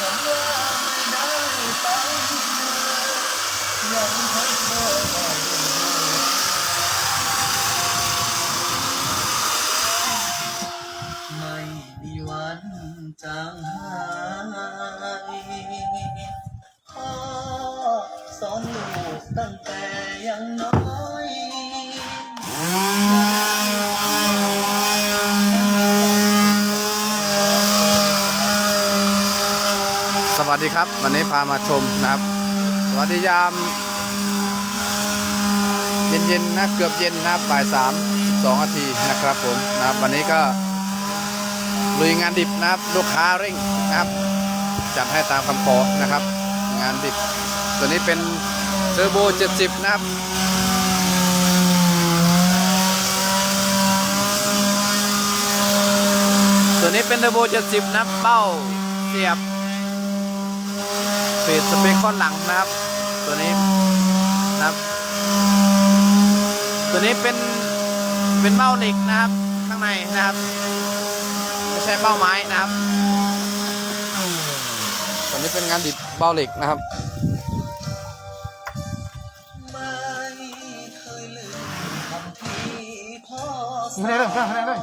Hãy subscribe đã kênh Ghiền วัสดีครับ วันนี้พามาชมนะครับ สวัสดียาม เย็นๆนะเกือบเย็นนะบ่ายสามสองนาทีนะครับผมนะครับวันนี้ก็ลุยงานดิบนะครับลูกค้าเร่งนะครับจัดให้ตามคำขอนะครับ งานดิบ ตัวนี้เป็นเทอร์โบ70 นะครับตัวนี้เป็นเทอร์โบ70 นะครับเบ้าเสียบ เฟดสเปคก้อนหลังนะครับ ตัวนี้นะครับ ตัวนี้เป็นเป็นเบ้าเหล็กนะครับ ข้างในนะครับไม่ใช่เบ้าไม้นะครับตัวนี้เป็นงานดิบเบ้าเหล็กนะครับไม่เคยลืมคำที่พ่อสอไม่นได้เลยไม่ได้เลย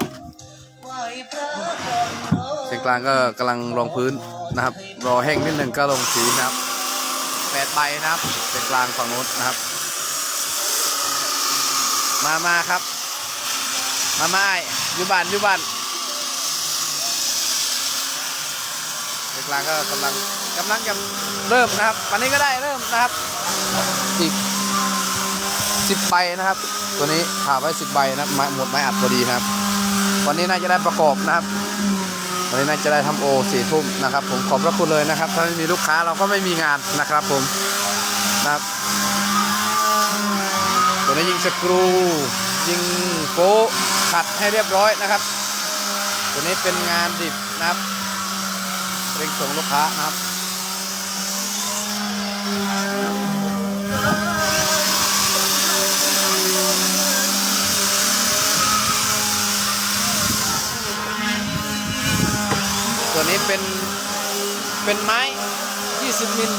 ไหวพระก่อนนอนเสียงกลางก็กำลังรองพื้นนะครับ รอแห้งนิดหนึ่งก็ลงสีนะครับ แปดใบนะครับเสียงกลางฝั่งโน้นนะครับ มามาครับ มามาอยู่บ้านอยู่บ้านเสียงกลางก็กำลังกำลังจะเริ่มนะครับวันนี้ก็ได้เริ่มนะครับอีกสิบใบนะครับ ตัวนี้ผ่าไว้สิบใบนะม้หมดไม้อัดพอดีครับ วันนี้น่าจะได้ประกอบนะครับ วันนี้น่าจะได้ทำโอสี่ทุ่มนะครับ ผมขอบพระคุณเลยนะครับ ถ้าไม่มีลูกค้าเราก็ไม่มีงานนะครับผมนะครับตัวนี้ยิงสกรูยิงโป๊ขัดให้เรียบร้อยนะครับ ตัวนี้เป็นงานดิบนะครับเร่งส่งลูกค้านะครับ ตัวนี้เป็น เป็นไม้ 20 มิล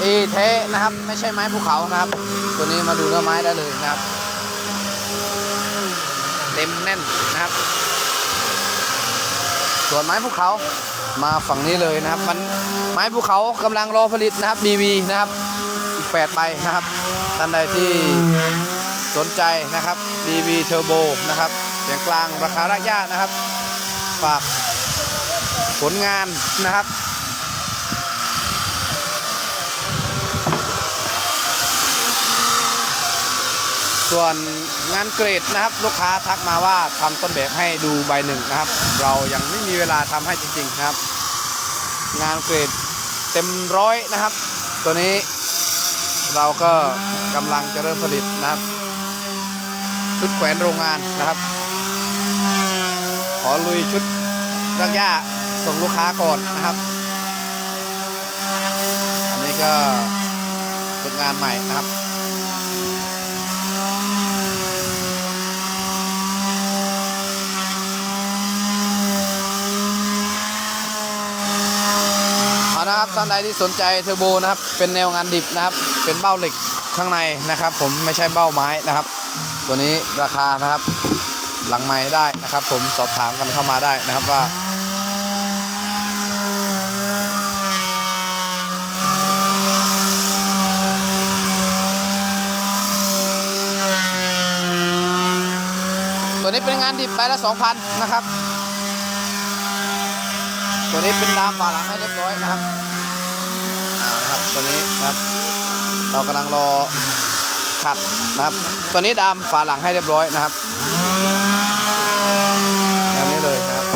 เอแท้นะครับ ไม่ใช่ไม้ภูเขานะครับ ตัวนี้มาดูเนื้อไม้ได้เลยนะครับ เต็มแน่นนะครับ ส่วนไม้ภูเขามาฝั่งนี้เลยนะครับ มันไม้ภูเขากำลังรอผลิตนะครับ BV นะครับอีก8ใบนะครับท่านใดที่สนใจนะครับ BV Turbo นะครับเสียงกลางราคาระยะนะครับ ฝากผลงานนะครับส่วนงานเกรดนะครับลูกค้าทักมาว่าทำต้นแบบให้ดูใบหนึ่งนะครับ เรายังไม่มีเวลาทำให้จริงๆนะครับ งานเกรดเต็มร้อยนะครับ ตัวนี้เราก็กำลังจะเริ่มผลิตนะครับชุดแขวนโรงงานนะครับ อลุยชุดรักย่าส่งลูกค้าก่อนนะครับ อันนี้ก็เป็นงานใหม่นะครับเอานะครับท่านใดที่สนใจเทอร์โบนะครับ เป็นแนวงานดิบนะครับ เป็นเบ้าเหล็กข้างในนะครับ ผมไม่ใช่เบ้าไม้นะครับ ตัวนี้ราคานะครับ หลังไม้ได้นะครับ ผมสอบถามกันเข้ามาได้นะครับว่าตัวนี้เป็นงานดิบใบละ2,000นะครับ ตัวนี้เป็นดามฝาหลังให้เรียบร้อยนะครับเอานะครับตัวนี้นะครับ เรากำลังรอขัดนะครับ ตัวนี้ดามฝาหลังให้เรียบร้อยนะครับนี้เลยนะครับ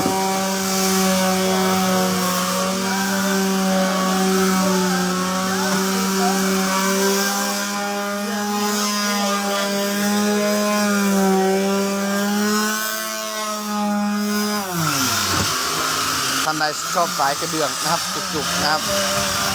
ท่านใด ชอบสายกระเดื่องนะครับจุกๆนะครับ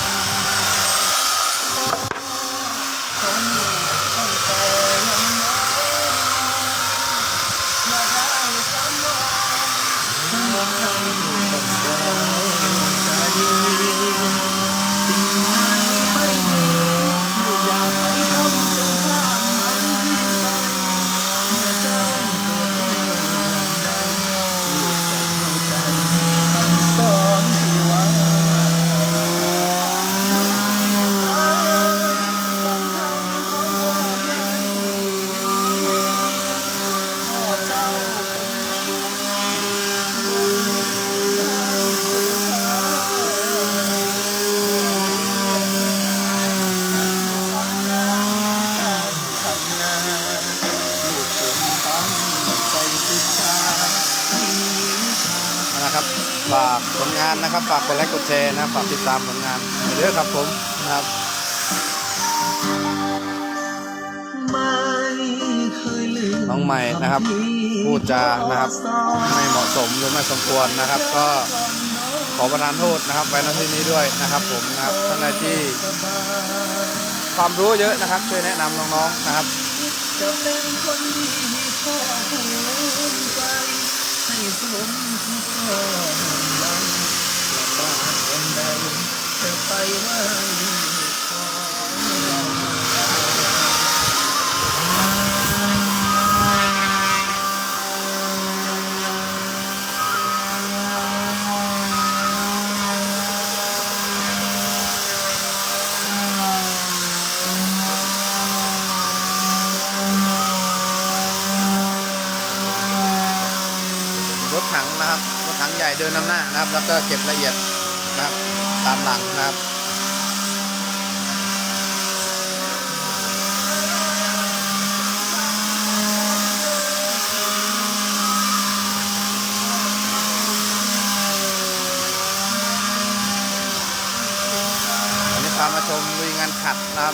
ฝากผลงานนะครับ ฝากกดไลค์กดแชร์นะฝากติดตามผลงานเยอะครับผมนะครับน้องใหม่นะครับพูดจานะครับ ไม่เหมาะสมหรือไม่สมควรนะครับ ก็ขอประทานโทษนะครับไว้ณที่นี้ด้วยนะครับ ผมนะครับท่านใดที่ความรู้เยอะนะครับ ช่วยแนะนำน้องๆนะครับจะเป็นคนดีพ่อภูมิใจให้สม ที่พ่อหลังบ้านคนใดจะไปไหว้ขอ รถถังนะครับรถถัง ใหญ่เดินนำหน้านะครับ แล้วก็เก็บละเอียดนะครับตามหลังนะครับวันนี้พามาชมลุยงานขัดนะครับ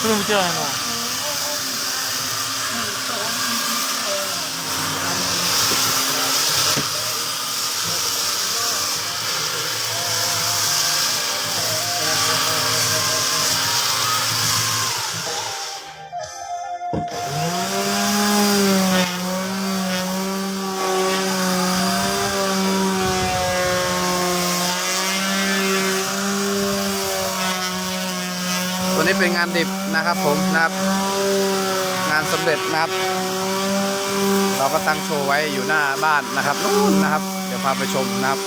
それ見てない นะครับผมนะครับ งานสำเร็จนะครับ เราก็ตั้งโชว์ไว้อยู่หน้าบ้านนะครับนู่นนะครับ เดี๋ยวพาไปชมนะครับ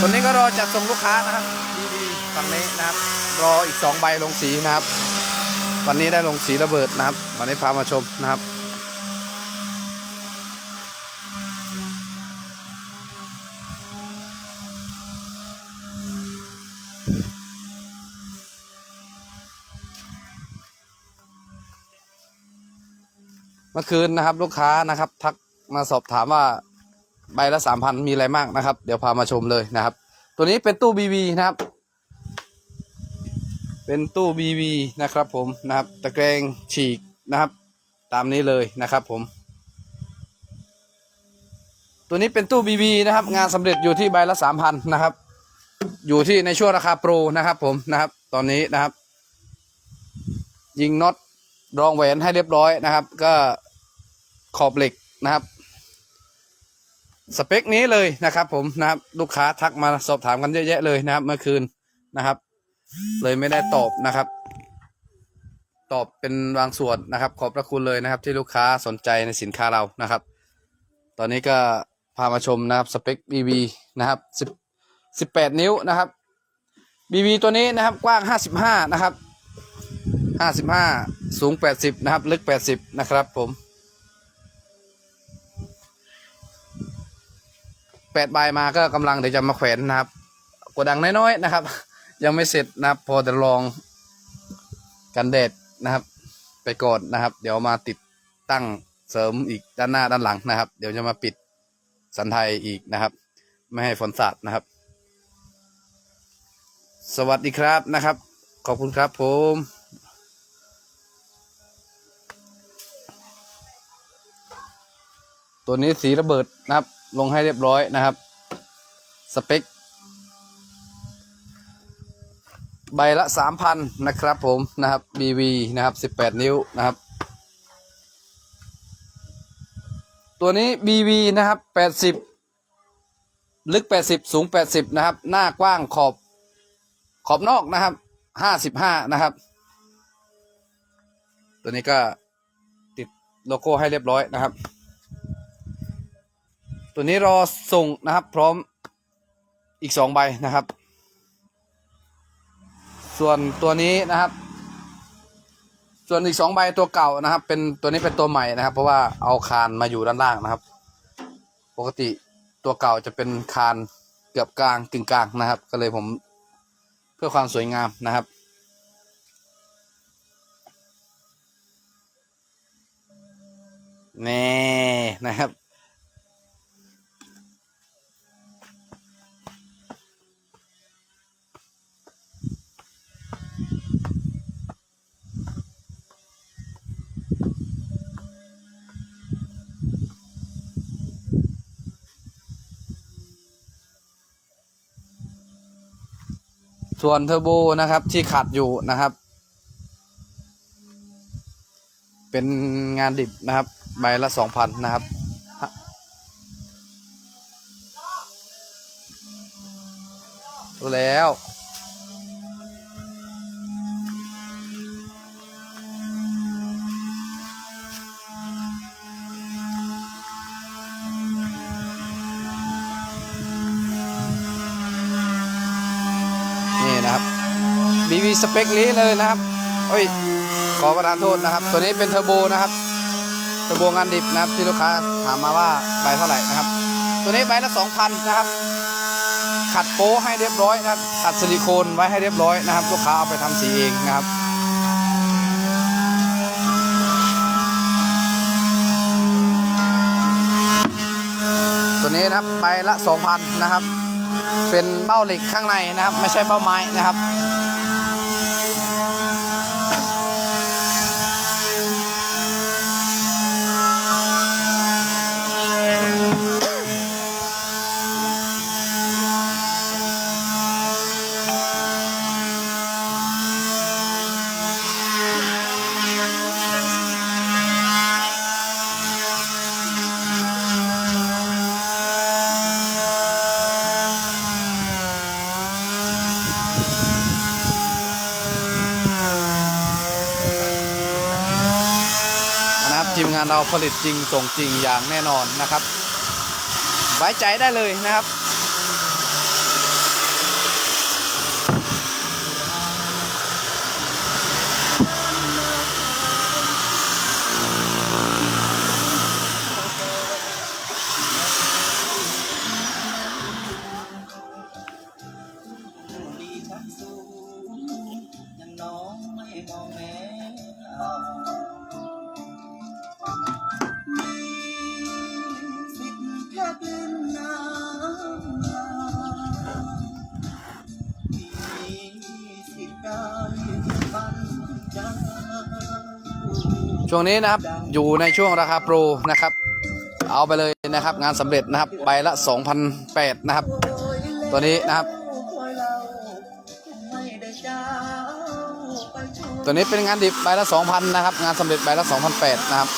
ตัวนี้ก็รอจัดส่งลูกค้านะครับดีๆฝั่งนี้นะครับ รออีกสองใบลงสีนะครับ วันนี้ได้ลงสีระเบิดนะครับ วันนี้พามาชมนะครับ มื่อคืนนะครับ ลูกค้านะครับ ทักมาสอบถามว่าใบละสามพันมีอะไรมากนะครับ เดี๋ยวพามาชมเลยนะครับ ตัวนี้เป็นตู้บีบีนะครับ เป็นตู้บีบีนะครับ ผมนะครับ ตะแกรงฉีกนะครับ ตามนี้เลยนะครับ ผม ตัวนี้เป็นตู้บีบีนะครับ งานสำเร็จอยู่ที่ใบละสามพันนะครับ อยู่ที่ในช่วงราคาโปรนะครับ ผมนะครับ ตอนนี้นะครับ ยิงน็อตรองแหวนให้เรียบร้อยนะครับ ก็ ขอบเหล็กนะครับ สเปคนี้เลยนะครับ ผมนะครับ ลูกค้าทักมาสอบถามกันเยอะแยะเลยนะครับ เมื่อคืนนะครับ เลยไม่ได้ตอบนะครับ ตอบเป็นบางส่วนนะครับ ขอบพระคุณเลยนะครับ ที่ลูกค้าสนใจในสินค้าเรานะครับ ตอนนี้ก็พามาชมนะครับสเปค BB นะครับสิบแปดนิ้วนะครับ BB ตัวนี้นะครับกว้างห้าสิบห้านะครับห้าสิบห้าสูงแปดสิบนะครับ ลึกแปดสิบนะครับผม แปดใบมาก็กำลังเดี๋ยวจะมาแขวนนะครับกดดังน้อยๆนะครับ ยังไม่เสร็จนะครับ พอจะลองกันแดดนะครับ ไปก่อนนะครับ เดี๋ยวมาติดตั้งเสริมอีกด้านหน้าด้านหลังนะครับ เดี๋ยวจะมาปิดสันไทยอีกนะครับ ไม่ให้ฝนสาดนะครับ สวัสดีครับนะครับ ขอบคุณครับผมตัวนี้สีระเบิดนะครับ ลงให้เรียบร้อยนะครับ สเปค ใบละสามพันนะครับผมนะครับ BV นะครับสิบแปดนิ้วนะครับ ตัวนี้ BV นะครับแปดสิบลึกแปดสิบสูงแปดสิบนะครับ หน้ากว้างขอบ ขอบนอกนะครับห้าสิบห้านะครับ ตัวนี้ก็ติดโลโก้ให้เรียบร้อยนะครับ ตัวนี้รอส่งนะครับ พร้อมอีกสองใบนะครับ ส่วนตัวนี้นะครับ ส่วนอีกสองใบตัวเก่านะครับ เป็นตัวนี้เป็นตัวใหม่นะครับ เพราะว่าเอาคานมาอยู่ด้านล่างนะครับ ปกติตัวเก่าจะเป็นคานเกือบกลางกึ่งกลางนะครับ ก็เลยผมเพื่อความสวยงามนะครับแน่นะครับ ส่วนเทอร์โบนะครับที่ขัดอยู่นะครับ เป็นงานดิบนะครับ ใบละสองพันนะครับ แล้ว สเปคนี้เลยนะครับเอ้ยขอประทานโทษนะครับ ตัวนี้เป็นเทอร์โบนะครับเทอร์โบงานดิบนะครับที่ลูกค้าถามมาว่าใบเท่าไหร่นะครับ ตัวนี้ใบละสองพันนะครับ ขัดโป้ให้เรียบร้อยนะครับขัดซิลิโคนไว้ให้เรียบร้อยนะครับ ลูกค้าเอาไปทำสีเองนะครับตัวนี้นะครับใบละสองพันนะครับ เป็นเบ้าเหล็กข้างในนะครับ ไม่ใช่เบ้าไม้นะครับ ทีมงานเราผลิตจริงส่งจริงอย่างแน่นอนนะครับ ไว้ใจได้เลยนะครับ ช่วงนี้นะครับอยู่ในช่วงราคาโปรนะครับ เอาไปเลยนะครับ งานสำเร็จนะครับใบละ2,008นะครับ ตัวนี้นะครับ ตัวนี้เป็นงานดิบใบละ2,000นะครับ งานสำเร็จใบละ2,008นะครับ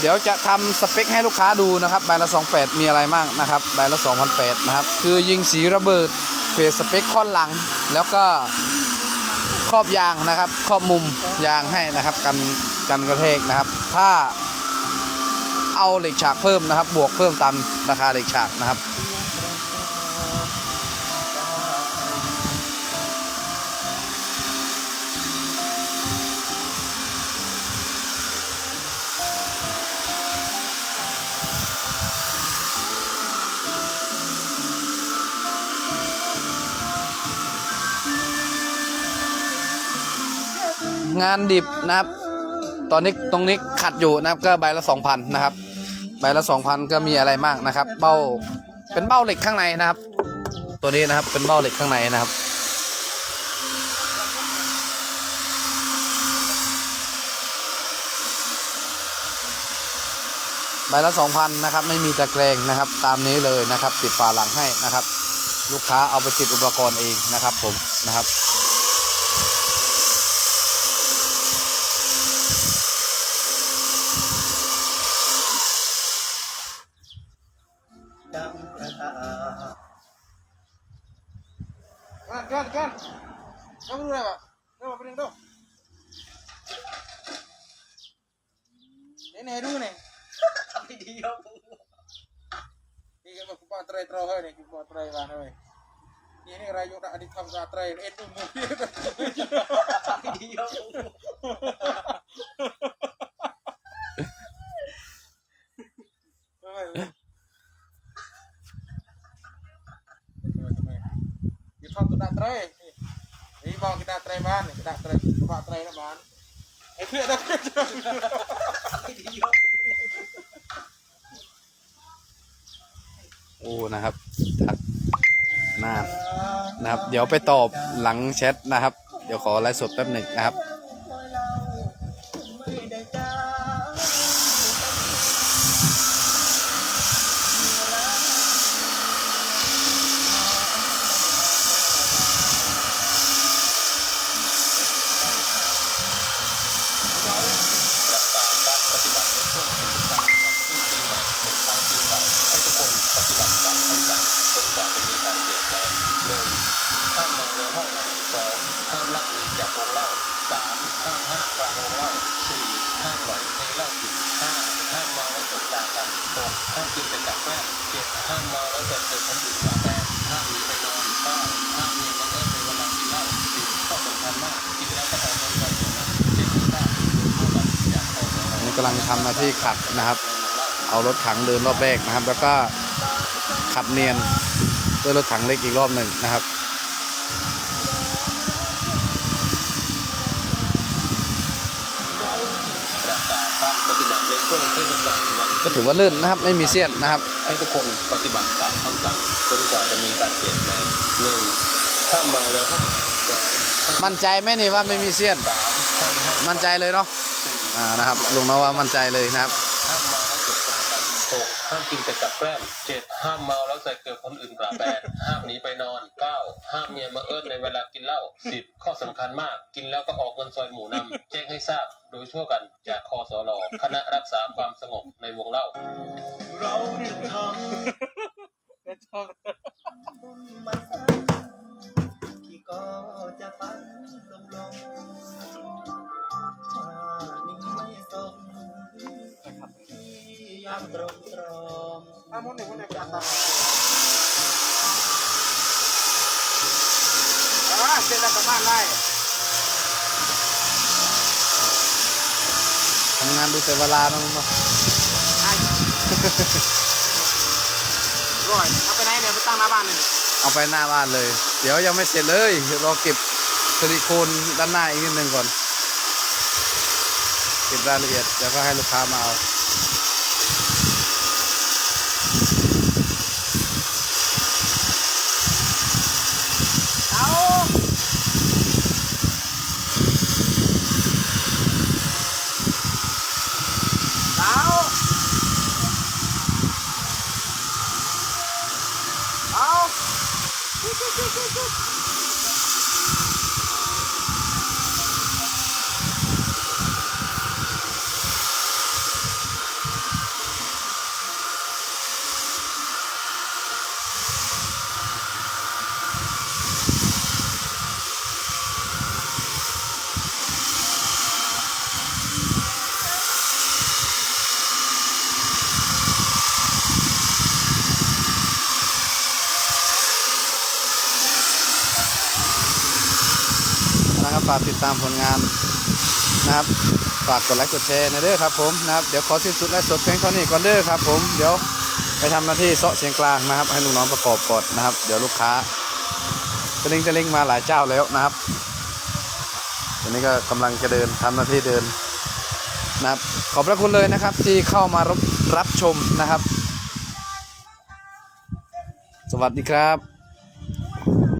เดี๋ยวจะทำสเปคให้ลูกค้าดูนะครับใบละ28มีอะไรบ้างนะครับใบละ2,008นะครับ คือยิงสีระเบิดเฟสสเปคค่อนหลังแล้วก็ ครอบยางนะครับครอบมุมยางให้นะครับกันกันกระแทกนะครับ ถ้าเอาเหล็กฉากเพิ่มนะครับ บวกเพิ่มตามราคาเหล็กฉากนะครับ งานดิบนะครับ ตอนนี้ตรงนี้ขัดอยู่นะครับก็ใบละสองพันนะครับ ใบละสองพันก็มีอะไรมากนะครับ เบ้าเป็นเบ้าเหล็กข้างในนะครับ ตัวนี้นะครับเป็นเบ้าเหล็กข้างในนะครับใบละสองพันนะครับไม่มีตะแกรงนะครับ ตามนี้เลยนะครับ ติดฝาหลังให้นะครับ ลูกค้าเอาไปติดอุปกรณ์เองนะครับผมนะครับ Nehru ने video ini mau kumpang tray tray nih kumpang tray mana nih ini rayu nak di kam ano eh. sa tray eh tuh mungkin video Kita tray, ini bang kita tray ban, kita tray, kita tray ban. Nak ban. Eh, dia dah kerja. tapi dia โอ้นะครับทักหน้านะครับ เดี๋ยวไปตอบหลังแชทนะครับ เดี๋ยวขอไลฟ์สดแป๊บหนึ่งนะครับ รักษาการปฏิบัติในช่วงเทศกาลวันขึ้นปีใหม่เป็นครั้งที่สามให้ทุกคนปฏิบัติตามคำสั่งจนกว่าจะมีการเปลี่ยนแปลงหนึ่งห้ามเมาในห้องสองห้ามลักลีจากวงเหล้าสามห้ามห้ามกลางวงเหล้าสี่ห้ามไหลในเหล้าผิดห้าห้ามเมาแล้วตกจากกัน หกห้ามกินเป็นกับแกล้มเจ็บห้ามเมาแล้วเกิดเกิดคนอื่นกว่าแต่ห้ามหนีไปนอนบ้านห้ามเมียมาเลิกในเวลากินเหล้าดื่มก็สำคัญมากกินแล้วก็ออกเงินไปเท่นั้นเจ็ดเก้าเท่ากับจากคอสอันนี้กำลังทำหน้าที่ขับนะครับ เอารถถังเดินรอบแรกนะครับ แล้วก็ขับเนียนด้วยรถถังเล็กอีกรอบหนึ่งนะครับ รักษาการปฏิบัติ ในช่วงเทศกาลวันก็ถือว่าลื่นนะครับไม่มีเสี้ยนนะครับ ให้ทุกคนปฏิบัติตามคำสั่งจนกว่าจะมีการเปลี่ยนแปลงหนึ่งห้ามเมาแล้วห้ามสองห้ามมั่นใจไหมนี่ว่าไม่มีเสี้ยนสามห้ามห้ามมั่นใจเลยเนาะอ่านะครับลุงนว่ามั่นใจเลยนะครับ หกห้ามกินแต่กับแกล้มเจ็ดห้ามเมาแล้วใส่เกิดคนอื่นกล่าวแปดห้ามหนีไปนอนเก้าห้ามเมียมาเอิ้นในเวลากินเหล้าสิบข้อสำคัญมาก กินแล้วก็ออกเงินซอยหมูนำแจ้งให้ทราบโดยทั่วกันจากคอสลคณะรักษาความสงบในวงเล่า เราเนี่ยทำบุญมาสร้างพี่ก็จะปันลงลงถ้านี่ไม่ส่งพี่ ยามตรงตรอมอะมุนหนึ่งมุนหนึ่งกันตาอะเสร็จแล้วกลับบ้านได้ทำงานดูแต่เวลาเนาะลุงเนาะร่อยเอาไปไหนเดี๋ยวไปตั้งหน้าบ้านเลยเอาไปหน้าบ้านเลย เดี๋ยวยังไม่เสร็จเลยรอเก็บซิลิโคนด้านหน้าอีกนิดนึงก่อนเก็บรายละเอียดเดี๋ยวก็ให้ลูกค้ามาเอาเอาเอานะครับฝากติดตามผลงานนะครับฝากกดไลค์กดแชร์นะเด้อครับผมนะครับเดี๋ยวขอสิ้นสุดและสดเพียงเท่านี้ก่อนเด้อครับผมเดี๋ยวไปทำหน้าที่เสาะเสียงกลางนะครับ ให้ลูกน้องประกอบก่อนนะครับ เดี๋ยวลูกค้าจะลิงจะลิงมาหลายเจ้าแล้วนะครับตอนนี้ก็กำลังจะเดินทำหน้าที่เดินนะครับขอบพระคุณเลยนะครับ ที่เข้ามารับรับชมนะครับ สวัสดีครับ